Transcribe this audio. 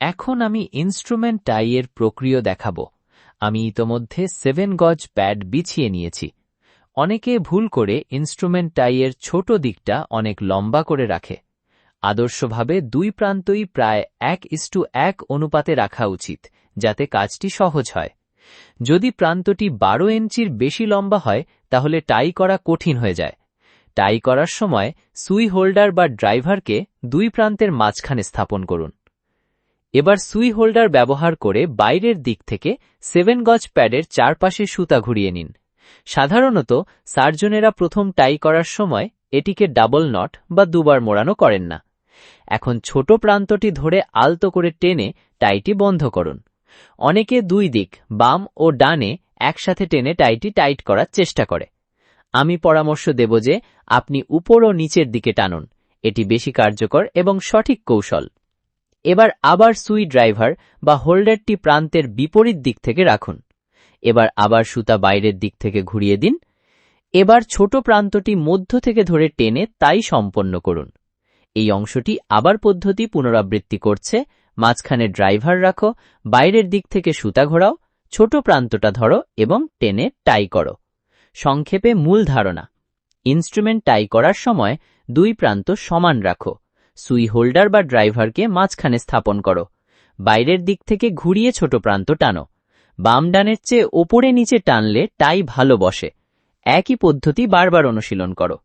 এখন আমি ইনস্ট্রুমেন্ট টাইয়ের প্রক্রিয়া দেখাব। আমি ইতোমধ্যে সেভেন গজ প্যাড বিছিয়ে নিয়েছি। অনেকে ভুল করে ইনস্ট্রুমেন্ট টাইয়ের ছোট দিকটা অনেক লম্বা করে রাখে। আদর্শভাবে দুই প্রান্তই প্রায় এক ইস্টু এক অনুপাতে রাখা উচিত, যাতে কাজটি সহজ হয়। যদি প্রান্তটি বারো ইঞ্চির বেশি লম্বা হয়, তাহলে টাই করা কঠিন হয়ে যায়। টাই করার সময় সুই হোল্ডার বা ড্রাইভারকে দুই প্রান্তের মাঝখানে স্থাপন করুন। এবার সুই হোল্ডার ব্যবহার করে বাইরের দিক থেকে সেভেন গজ প্যাডের চারপাশে সুতা ঘুরিয়ে নিন। সাধারণত সার্জনেরা প্রথম টাই করার সময় এটিকে ডাবল নট বা দুবার মোড়ানো করেন না। এখন ছোট প্রান্তটি ধরে আলতো করে টেনে টাইটি বন্ধ করুন। অনেকে দুই দিক, বাম ও ডানে, একসাথে টেনে টাইটি টাইট করার চেষ্টা করে। আমি পরামর্শ দেব যে আপনি উপর ও নিচের দিকে টানুন। এটি বেশি কার্যকর এবং সঠিক কৌশল। এবার আবার সুই ড্রাইভার বা হোল্ডারটি প্রান্তের বিপরীত দিক থেকে রাখুন। এবার আবার সুতা বাইরের দিক থেকে ঘুরিয়ে দিন। এবার ছোট প্রান্তটি মধ্য থেকে ধরে টেনে তাই সম্পন্ন করুন। এই অংশটি আবার পদ্ধতি পুনরাবৃত্তি করছে। মাঝখানে ড্রাইভার রাখো, বাইরের দিক থেকে সুতা ঘোরাও, ছোট প্রান্তটা ধরো এবং টেনে টাই করো। সংক্ষেপে মূল ধারণা। ইনস্ট্রুমেন্ট টাই করার সময় দুই প্রান্ত সমান রাখো। সুই হোল্ডার বা ড্রাইভারকে মাঝখানে স্থাপন করো। বাইরের দিক থেকে ঘুরিয়ে ছোট প্রান্ত টানো। বাম ডানের চেয়ে ওপরে নিচে টানলে টাই ভালো বসে। একই পদ্ধতি বারবার অনুশীলন করো।